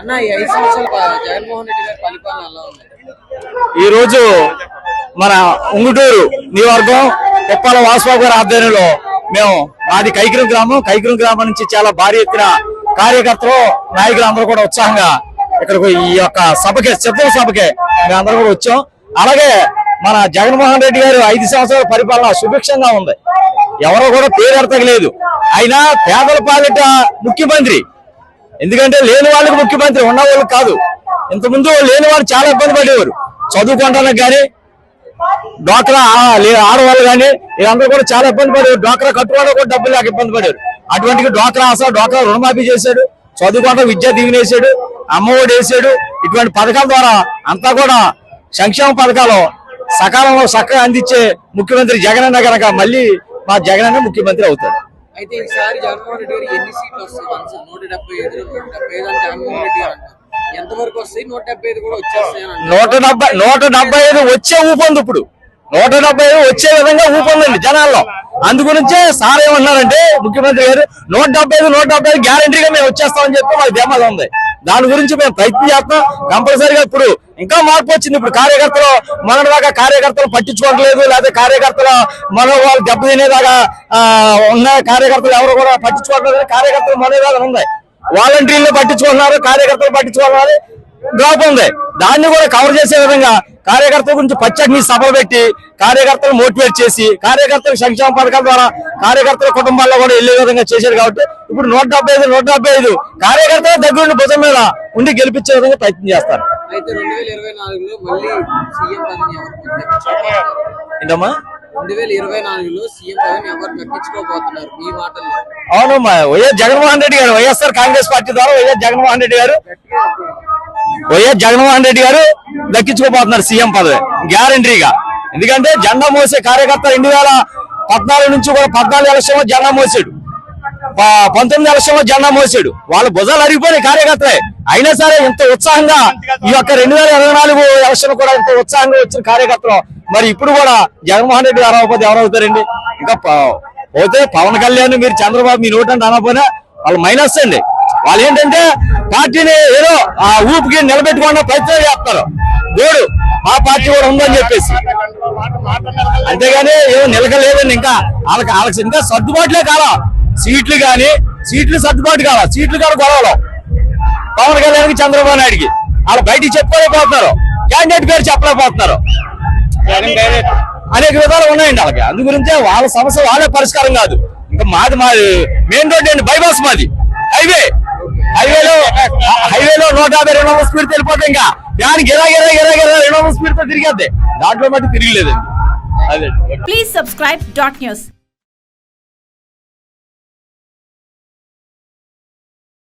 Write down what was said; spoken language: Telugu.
అన్న ఈ ఐదు సంవత్సరాలు జగన్మోహన్ రెడ్డి గారి పరిపాలన ఎలా ఉంది? ఈ రోజు మన ఉంగుటూరు నియోజకవర్గం ఉప్పాల వాసుబాబు గారి ఆధ్వర్యంలో మేము మాది కైకిరం గ్రామం. కైకిరం గ్రామం నుంచి చాలా భారీ ఎత్తున కార్యకర్తలు నాయకులు అందరూ కూడా ఉత్సాహంగా ఇక్కడికి ఈ యొక్క సభకి సిద్ధం సభకి అందరూ కూడా వచ్చాం. అలాగే మన జగన్మోహన్ రెడ్డి గారు ఐదు సంవత్సరాల పరిపాలన సుభిక్షంగా ఉంది. ఎవరో కూడా పేరు పేరెడతగలేదు అయినా పేదల పాలిట ముఖ్యమంత్రి ఎందుకంటే లేని వాళ్ళకి ముఖ్యమంత్రి ఉన్న వాళ్ళకి కాదు. ఇంతకుముందు లేని వాళ్ళు చాలా ఇబ్బంది పడేవారు. చదువుకుంటానికి కానీ డ్వాక్రా లే- ఆడవాళ్ళు కానీ వీళ్ళందరూ కూడా చాలా ఇబ్బంది పడేవారు. డ్వాక్రా కట్టుకోవడం కూడా డబ్బులు లేక ఇబ్బంది పడేవారు. అటువంటి డ్వాక్రా ఆశ డ్వాక్రా రుణమాఫీ చేశాడు. చదువుకుంటా విద్యా దీవెన వేసాడు అమ్మఒడి వేసాడు ఇటువంటి పథకాల ద్వారా అంతా కూడా సంక్షేమ పథకాలు సకాలంలో చక్కగా అందించే ముఖ్యమంత్రి జగనన్న గనక మళ్ళీ మా జగనన్న ముఖ్యమంత్రి అవుతాడు. అయితే ఈసారి జగన్మోహన్ రెడ్డి గారు ఎన్ని సీట్లు వస్తాయి? వన్స్ నూట డెబ్బై ఐదు నూట డెబ్బై ఐదు అని జగన్మోహన్ రెడ్డి గారు అంటారు. ఎంతవరకు వస్తాయి? నూట డెబ్బై ఐదు కూడా వచ్చేస్తాయి నూట డెబ్బై నూట డెబ్బై ఐదు వచ్చే ఊపంది ఇప్పుడు. నూట డెబ్బై ఐదు వచ్చే విధంగా ఊపందండి జనాల్లో. అందుగురించే సార్ ఏమన్నారంటే ముఖ్యమంత్రి గారు నూట డెబ్బై ఐదు నూట డెబ్బై ఐదు గ్యారంటీగా మేము వచ్చేస్తామని చెప్పి మాకు ధీమాగా ఉంది. దాని గురించి మేము ప్రయత్నం చేస్తాం. కంపల్సరీగా ఇప్పుడు ఇంకా మార్పు వచ్చింది. ఇప్పుడు కార్యకర్తలు మొన్నటిదాకా కార్యకర్తలు పట్టించుకోవట్లేదు. లేదా కార్యకర్తల మనోభావాలు దెబ్బతినేదాకా ఆ, ఉన్న కార్యకర్తలు ఎవరు కూడా పట్టించుకోవట్లేదు. కార్యకర్తలు మనోభావాలు ఉన్నాయి. వాలంటీర్లు పట్టించుకుంటున్నారు కార్యకర్తలు పట్టించుకుంటున్నారు. డ్రాప్ ఉంది. దాన్ని కూడా కవర్ చేసే విధంగా కార్యకర్తల గురించి పచ్చని సభలు పెట్టి కార్యకర్తలు మోటివేట్ చేసి కార్యకర్తల సంక్షేమ పథకాల ద్వారా కార్యకర్తల కుటుంబాల్లో కూడా వెళ్ళే విధంగా చేశారు కాబట్టి ఇప్పుడు నూట డెబ్బై ఐదు నూట డెబ్బై ఐదు కార్యకర్తల దగ్గర భుజం మీద ఉండి గెలిపించే విధంగా ప్రయత్నం చేస్తారు? ఏంటమ్మా? రెండు వేల ఇరవై నాలుగులో సీఎం పదవిని ఎవరు దక్కించుకోబోతున్నారు మీ మాటల్లో? అవును YS Jaganmohan Reddy garu YSR Congress party ద్వారా వైఎస్ జగన్మోహన్ రెడ్డి గారు వైఎస్ జగన్మోహన్ రెడ్డి గారు దక్కించుకోబోతున్నారు సీఎం పదవి గ్యారంటీగా. ఎందుకంటే జెండా మోసే కార్యకర్త రెండు వేల పద్నాలుగు నుంచి కూడా పద్నాలుగు ఎలక్షన్ జెండా మోసాడు. ప- పంతొమ్మిది ఎలక్షన్ జెండా మోసాడు. వాళ్ళ భుజాలు అరిగిపోయిన కార్యకర్తలే. అయినా సరే ఇంత ఉత్సాహంగా ఈ యొక్క రెండు వేల ఇరవై నాలుగు ఎలక్షన్ కూడా ఇంత ఉత్సాహంగా వచ్చిన కార్యకర్తలు. మరి ఇప్పుడు కూడా జగన్మోహన్ రెడ్డి గారు అవ్వకపోతే ఎవరవుతారండి ఇంకా పోతే పవన్ కళ్యాణ్ మీరు చంద్రబాబు మీ నోటంటే అనకపోయినా వాళ్ళు మైనస్ అండి. వాళ్ళు ఏంటంటే పార్టీని ఏదో ఆ ఊపికి నిలబెట్టుకోవడం ప్రయత్నం చేస్తారు గోడు మా పార్టీ కూడా ఉందని చెప్పేసి. అంతేగాని ఏమో నిలకలేదండి ఇంకా వాళ్ళకి వాళ్ళకి ఇంకా సర్దుబాటులే కాలా. సీట్లు కానీ సీట్లు సర్దుబాటు కాలా. సీట్లు కానీ గొడవలు. పవన్ కళ్యాణ్కి చంద్రబాబు నాయుడుకి. వాళ్ళు బయటికి చెప్పుకోలేకపోతున్నారు క్యాండిడేట్ పేరు చెప్పలేకపోతున్నారు. అనేక విధాలు ఉన్నాయండి వాళ్ళకి. అందు గురించే వాళ్ళ సమస్య వాళ్ళే పరిష్కారం కాదు. ఇంకా మాది మాది మెయిన్ రోడ్ అండి బైపాస్ మాది. హైవే. హైవేలో హైవేలో నూట యాభై రెండు వందల స్పీడ్ తెలిపోతే ఇంకా దానికి ఇరవై ఇరవై ఇరవై ఇరవై రెండు వందల స్పీడ్తో తిరిగేద్ది. దాంట్లో మట్టి తిరిగిలేదండి. అదే. Please subscribe dot news